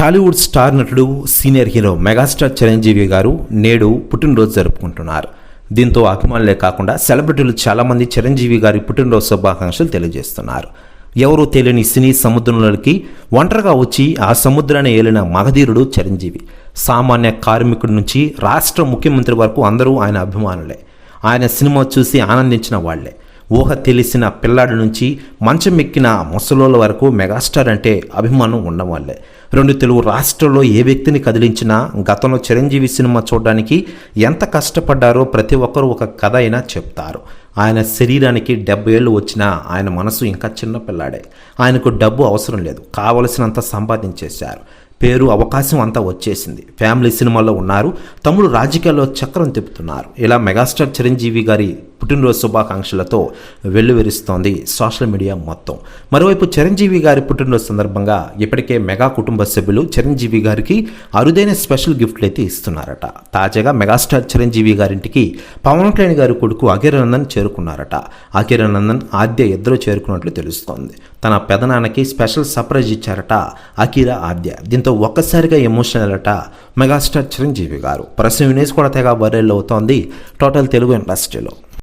Tollywood star నటుడు senior hero megastar Chiranjeevi garu నేడు పుట్టినరోజు జరుపుకుంటున్నారు. దీంతో అభిమానులే కాకుండా సెలబ్రిటీలు చాలామంది చిరంజీవి గారి పుట్టినరోజు శుభాకాంక్షలు తెలియజేస్తున్నారు. ఎవరూ తెలియని సినీ సముద్రంలోకి ఒంటరిగా వచ్చి ఆ సముద్రాన్ని ఏలిన మగధీరుడు చిరంజీవి. సామాన్య కార్మికుడి నుంచి రాష్ట్ర ముఖ్యమంత్రి వరకు అందరూ ఆయన అభిమానులే. ఆయన సినిమా చూసి ఆనందించిన వాళ్ళే. ఊహ తెలిసిన పిల్లాడి నుంచి మంచం ఎక్కిన ముసలోళ్ళ వరకు మెగాస్టార్ అంటే అభిమానం ఉన్నవాళ్ళే. రెండు తెలుగు రాష్ట్రాల్లో ఏ వ్యక్తిని కదిలించినా గతంలో చిరంజీవి సినిమా చూడడానికి ఎంత కష్టపడ్డారో ప్రతి ఒక్కరూ ఒక కథ అయినా చెప్తారు. ఆయన శరీరానికి డెబ్బై ఏళ్ళు వచ్చినా ఆయన మనసు ఇంకా చిన్న పిల్లాడే. ఆయనకు డబ్బు అవసరం లేదు. కావలసినంత సంపాదించేశారు. పేరు అవకాశం అంతా వచ్చేసింది. ఫ్యామిలీ సినిమాలో ఉన్నారు. తమ్ముడు రాజకీయాల్లో చక్రం తిప్పుతున్నారు. ఇలా మెగాస్టార్ చిరంజీవి గారి పుట్టినరోజు శుభాకాంక్షలతో వెల్లువెరుస్తోంది సోషల్ మీడియా మొత్తం. మరోవైపు చిరంజీవి గారి పుట్టినరోజు సందర్భంగా ఇప్పటికే మెగా కుటుంబ సభ్యులు చిరంజీవి గారికి అరుదైన స్పెషల్ గిఫ్ట్లు అయితే ఇస్తున్నారట. తాజాగా మెగాస్టార్ చిరంజీవి గారింటికి పవన్ కళ్యాణ్ గారి కొడుకు అఖిరానందన్ చేరుకున్నారట. అఖిరానందన్ ఆద్య ఇద్దరు చేరుకున్నట్లు తెలుస్తోంది. తన పెదనాన్నకి స్పెషల్ సర్ప్రైజ్ ఇచ్చారట అఖీరా ఆద్య. దీంతో ఒక్కసారిగా ఎమోషనల్ అట మెగాస్టార్ చిరంజీవి గారు. ప్రశ్న వినేసి కూడా తెగ వైరల్ అవుతోంది. టోటల్ తెలుగు ఇండస్ట్రీలో.